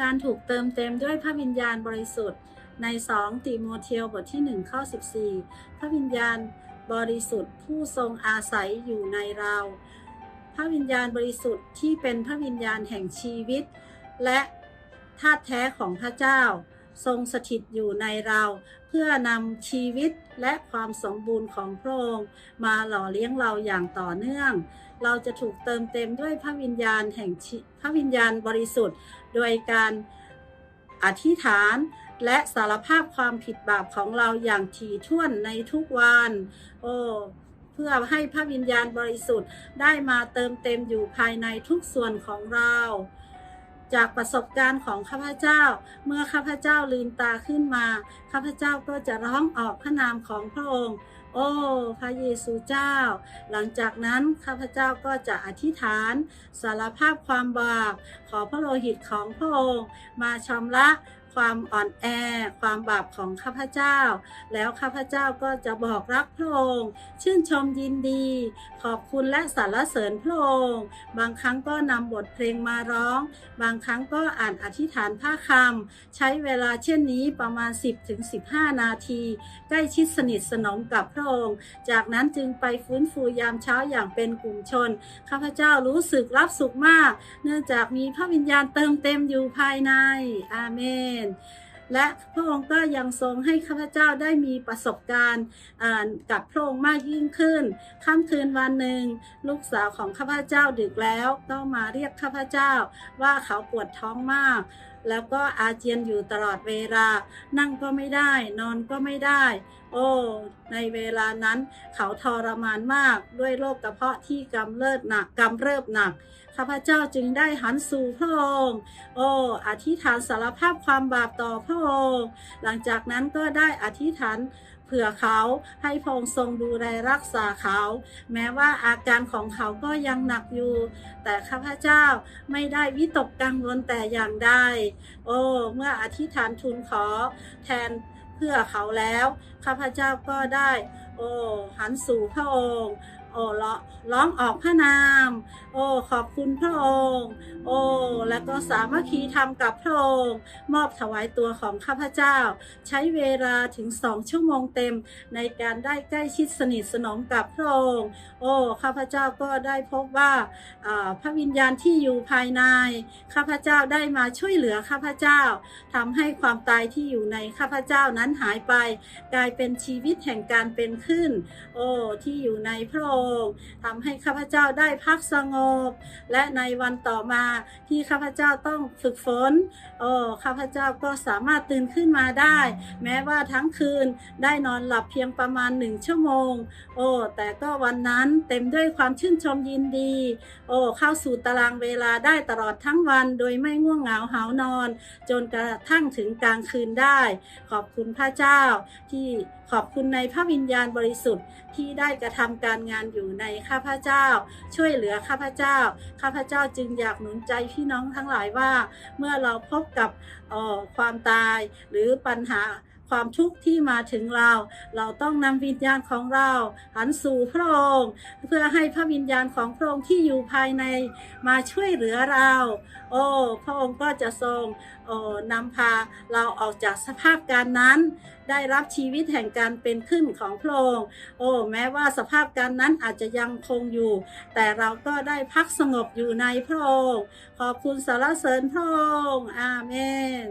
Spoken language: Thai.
การถูกเติมเต็มด้วยพระวิญญาณบริสุทธิ์ ใน 2 ติโมเทโอบทที่ 1 ข้อ 14 พระวิญญาณบริสุทธิ์ผู้ทรงอาศัยอยู่ในเรา พระวิญญาณบริสุทธิ์ที่เป็นพระวิญญาณแห่งชีวิต และธาตุแท้ของพระเจ้า ทรงสถิตอยู่ในเรา เพื่อนำชีวิตและความสมบูรณ์ของพระองค์มาหล่อเลี้ยงเราอย่างต่อเนื่อง เราจะถูกเติมเต็มด้วยพระวิญญาณแห่งพระวิญญาณบริสุทธิ์ โดยการอธิษฐานและสารภาพความผิดบาปของเราอย่างถี่ถ้วนในทุกวัน โอ้เพื่อให้พระวิญญาณบริสุทธิ์ได้มาเติมเต็มอยู่ภายในทุกส่วนของเรา จากประสบการณ์ของข้าพเจ้า เมื่อข้าพเจ้าลืมตาขึ้นมา ข้าพเจ้าก็จะร้องออกพระนามของพระองค์ โอ้ พระเยซูเจ้า หลังจากนั้นข้าพเจ้าก็จะอธิษฐาน สารภาพความบาปขอพระโลหิตของพระองค์ มาชำระ ความอ่อนแอ ความบาปของข้าพเจ้า แล้วข้าพเจ้าก็จะบอกรักพระองค์ชื่นชมยินดี ขอบคุณและสรรเสริญพระองค์บางครั้งก็นำบทเพลงมาร้อง บางครั้งก็อ่านอธิษฐานพระคำใช้เวลาเช่นนี้ประมาณ 10-15 นาที ใกล้ชิดสนิทสนมกับพระองค์ จากนั้นจึงไปฟื้นฟูยามเช้าอย่างเป็นกลุ่มชน ข้าพเจ้ารู้สึกรับสุขมาก เนื่องจากมีพระวิญญาณเติมเต็มอยู่ภายใน อาเมนและพระองค์ก็ยังทรงให้ข้าพเจ้าได้มีประสบการณ์กับพระองค์มากยิ่งขึ้นค่ำคืนวันหนึ่ง ลูกสาวของข้าพเจ้าดึกแล้วก็มาเรียกข้าพเจ้าว่าเขาปวดท้องมาก แล้วก็อาเจียนอยู่ตลอดเวลา นั่งก็ไม่ได้ นอนก็ไม่ได้โอ้ในเวลานั้นเขาทรมานมากด้วยโรคกระเพาะที่กำเริบหนักกำเริบหนักข้าพเจ้าจึงได้หันสู่พระองค์โอ้อธิษฐานสารภาพความบาปต่อพระองค์หลังจากนั้นก็ได้อธิษฐานเผื่อเขาให้พระองค์ทรงดูแลรักษาเขา แม้ว่าอาการของเขาก็ยังหนักอยู่ แต่ข้าพเจ้าไม่ได้วิตกกังวลแต่อย่างใดโอ้เมื่ออธิษฐานทูลขอแทน เพื่อเขาแล้ว ข้าพเจ้าก็ได้ โอ้หันสู่พระองค์ โอ้ร้องร้องออกพระนาม โอ้ขอบคุณพระองค์ โอ้และก็สามัคคีทำกับพระองค์ มอบถวายตัวของข้าพเจ้า ใช้เวลาถึงสองชั่วโมงเต็ม ในการได้ใกล้ชิดสนิทสนมกับพระองค์ โอ้ข้าพเจ้าก็ได้พบว่าพระวิญญาณที่อยู่ภายในข้าพเจ้าได้มาช่วยเหลือข้าพเจ้าทำให้ความตายที่อยู่ในข้าพเจ้านั้นหายไป กลายเป็นชีวิตแห่งการเป็นขึ้น โอ้ที่อยู่ในพระองค์ทำให้ข้าพเจ้าได้พักสงบ และในวันต่อมาที่ข้าพเจ้าต้องฝึกฝนโอ้ข้าพเจ้าก็สามารถตื่นขึ้นมาได้ แม้ว่าทั้งคืนได้นอนหลับเพียงประมาณหนึ่งชั่วโมง โอ้แต่ก็วันนั้นเต็มด้วยความชื่นชมยินดี โอ้เข้าสู่ตารางเวลาได้ตลอดทั้งวัน โดยไม่ง่วงเหงาหานอน จนกระทั่งถึงกลางคืนได้ ขอบคุณพระเจ้าที่ ขอบคุณในพระวิญญาณบริสุทธิ์ที่ได้กระทำการงานอยู่ในข้าพเจ้า ช่วยเหลือข้าพเจ้า ข้าพเจ้าจึงอยากหนุนใจพี่น้องทั้งหลายว่า เมื่อเราพบกับออความตายหรือปัญหา ความทุกข์ที่มาถึงเรา เราต้องนำวิญญาณของเรา หันสู่พระองค์เพื่อให้พระวิญญาณของพระองค์ที่อยู่ภายในมาช่วยเหลือเรา โอ้พระองค์ก็จะทรงนำพาเราออกจากสภาพการนั้น ได้รับชีวิตแห่งการเป็นขึ้นของพระองค์โอ้แม้ว่าสภาพการนั้นอาจจะยังคงอยู่ แต่เราก็ได้พักสงบอยู่ในพระองค์ขอบคุณสารเสริญพระองค์อาเมน